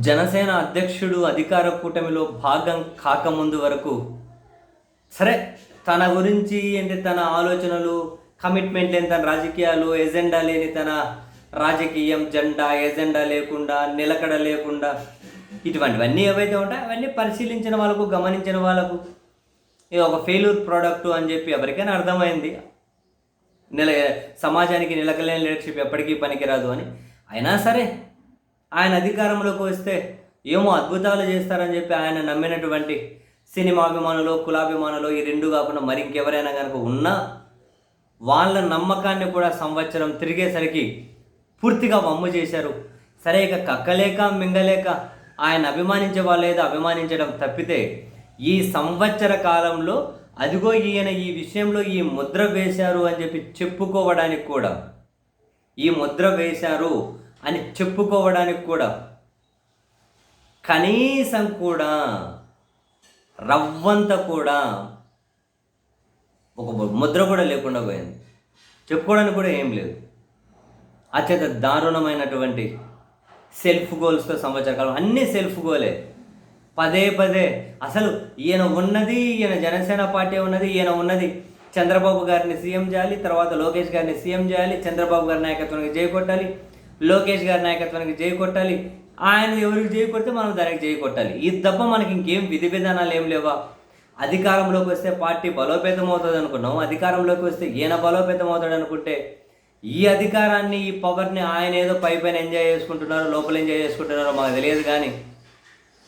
జనసేన అధ్యక్షుడు అధికార కూటమిలో భాగం కాకముందు వరకు సరే తన గురించి ఏంటి తన ఆలోచనలు కమిట్మెంట్ లేని తన రాజకీయాలు ఎజెండా లేని తన రాజకీయం జెండా ఎజెండా లేకుండా నిలకడ లేకుండా ఇటువంటివన్నీ ఏవైతే ఉంటాయో అవన్నీ పరిశీలించిన వాళ్ళకు గమనించిన వాళ్ళకు ఇది ఒక ఫెయిల్యూర్ ప్రోడక్ట్ అని చెప్పి ఎవరికైనా అర్థమైంది. నిల సమాజానికి నిలకలేని లీడర్షిప్ ఎప్పటికీ పనికిరాదు అని. అయినా సరే ఆయన అధికారంలోకి వస్తే ఏమో అద్భుతాలు చేస్తారని చెప్పి ఆయన నమ్మినటువంటి సినిమా అభిమానులు కులాభిమానులు ఈ రెండు కాకుండా మరి ఇంకెవరైనా కనుక ఉన్నా వాళ్ళ నమ్మకాన్ని కూడా సంవత్సరం తిరిగేసరికి పూర్తిగా వమ్ము చేశారు. సరే ఇక కక్కలేక మింగలేక ఆయన అభిమానించే వాళ్ళు ఏదో అభిమానించడం తప్పితే ఈ సంవత్సర కాలంలో అదిగో ఈయన ఈ విషయంలో ఈ ముద్ర వేశారు అని చెప్పి చెప్పుకోవడానికి కూడా ఈ ముద్ర వేశారు అని చెప్పుకోవడానికి కూడా కనీసం కూడా రవ్వంత కూడా ఒక ముద్ర కూడా లేకుండా పోయింది. చెప్పుకోవడానికి కూడా ఏం లేదు. అత్యంత దారుణమైనటువంటి సెల్ఫ్ గోల్స్తో సంవత్సర కాలం అన్నీ సెల్ఫ్ గోలే పదే పదే అసలు ఈయన ఉన్నది ఈయన జనసేన పార్టీ ఉన్నది ఈయన ఉన్నది చంద్రబాబు గారిని సీఎం చేయాలి తర్వాత లోకేష్ గారిని సీఎం చేయాలి చంద్రబాబు గారి నాయకత్వానికి జై లోకేష్ గారి నాయకత్వానికి జై కొట్టాలి. ఆయన ఎవరికి జై కొడితే మనం దానికి జై కొట్టాలి. ఈ తప్ప మనకి ఇంకేం విధి విధానాలు ఏం లేవా? అధికారంలోకి వస్తే పార్టీ బలోపేతం అవుతుంది అనుకున్నాం. అధికారంలోకి వస్తే ఈయన బలోపేతం అవుతాడు అనుకుంటే ఈ అధికారాన్ని ఈ పవర్ని ఆయన ఏదో పై పైన ఎంజాయ్ చేసుకుంటున్నారో లోపల ఎంజాయ్ చేసుకుంటున్నారో మాకు తెలియదు కానీ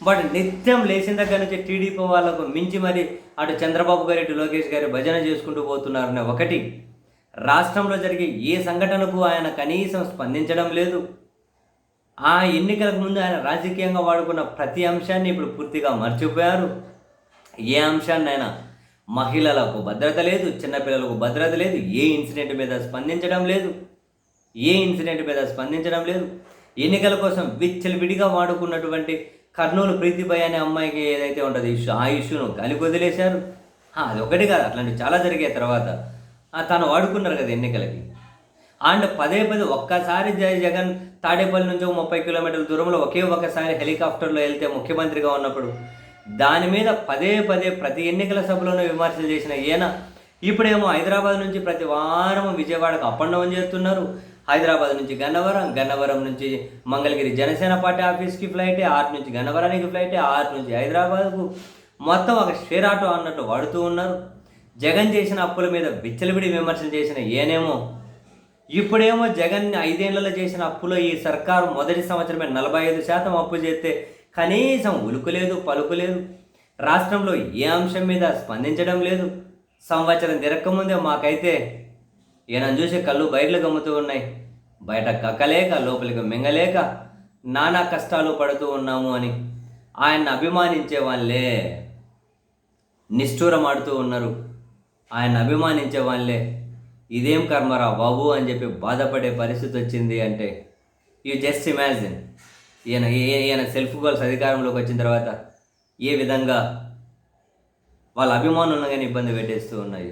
బట్ నిత్యం లేచిన దగ్గర నుంచి టీడీపీ వాళ్ళకు మించి మరి అటు చంద్రబాబు గారి ఇటు లోకేష్ గారి భజన చేసుకుంటూ పోతున్నారనే ఒకటి. రాష్ట్రంలో జరిగే ఏ సంఘటనకు ఆయన కనీసం స్పందించడం లేదు. ఆ ఎన్నికలకు ముందు ఆయన రాజకీయంగా వాడుకున్న ప్రతి అంశాన్ని ఇప్పుడు పూర్తిగా మర్చిపోయారు. ఏ అంశాన్నైనా మహిళలకు భద్రత లేదు చిన్నపిల్లలకు భద్రత లేదు ఏ ఇన్సిడెంట్ మీద స్పందించడం లేదు ఏ ఇన్సిడెంట్ మీద స్పందించడం లేదు. ఎన్నికల కోసం విచ్చలవిడిగా వాడుకున్నటువంటి కర్నూలు ప్రీతిభాయ్ అనే అమ్మాయికి ఏదైతే ఉంటుంది ఇష్యూ ఆ ఇష్యూను గాలికి వదిలేశారు. అది ఒకటి కాదు అట్లాంటివి చాలా జరిగాయి తర్వాత తను వాడుకున్నారు కదా ఎన్నికలకి. అండ్ పదే పదే ఒక్కసారి జగన్ తాడేపల్లి నుంచి ఒక ముప్పై కిలోమీటర్ల దూరంలో ఒకే ఒక్కసారి హెలికాప్టర్లో వెళ్తే ముఖ్యమంత్రిగా ఉన్నప్పుడు దాని మీద పదే పదే ప్రతి ఎన్నికల సభలోనూ విమర్శలు చేసిన ఈయన ఇప్పుడేమో హైదరాబాద్ నుంచి ప్రతి వారం విజయవాడకు అప్ అండ్ డౌన్ చేస్తున్నారు. హైదరాబాద్ నుంచి గన్నవరం గన్నవరం నుంచి మంగళగిరి జనసేన పార్టీ ఆఫీస్కి ఫ్లైట్ ఆరు నుంచి గన్నవరానికి ఫ్లైట్ ఆరు నుంచి హైదరాబాద్కు మొత్తం ఒక షేర్ ఆటో అన్నట్టు వాడుతూ ఉన్నారు. జగన్ చేసిన అప్పుల మీద విచ్చలవిడి విమర్శలు చేసిన ఏనేమో ఇప్పుడేమో జగన్ ఐదేళ్ళలో చేసిన అప్పులో ఈ సర్కారు మొదటి సంవత్సరమే నలభై ఐదు శాతం అప్పు చేస్తే కనీసం ఉలుకులేదు పలుకులేదు రాష్ట్రంలో ఏ అంశం మీద స్పందించడం లేదు. సంవత్సరం తిరక్కముందే మాకైతే ఈయన చూసి కళ్ళు బయర్లు గమ్ముతూ ఉన్నాయి. బయట కక్కలేక లోపలికి మింగలేక నానా కష్టాలు పడుతూ ఉన్నాము అని ఆయన్ని అభిమానించే వాళ్ళే నిష్ఠూరమాడుతూ ఉన్నారు. ఆయన అభిమానించే వాళ్ళే. ఇదేం కర్మరా బాబు అని చెప్పి బాధపడే పరిస్థితి వచ్చింది అంటే యూ జస్ట్ ఇమాజిన్ ఈయన ఈయన సెల్ఫ్ గోల్స్ అధికారంలోకి వచ్చిన తర్వాత ఏ విధంగా వాళ్ళ అభిమానులను కానీ ఇబ్బంది పెట్టేస్తూ ఉన్నాయి?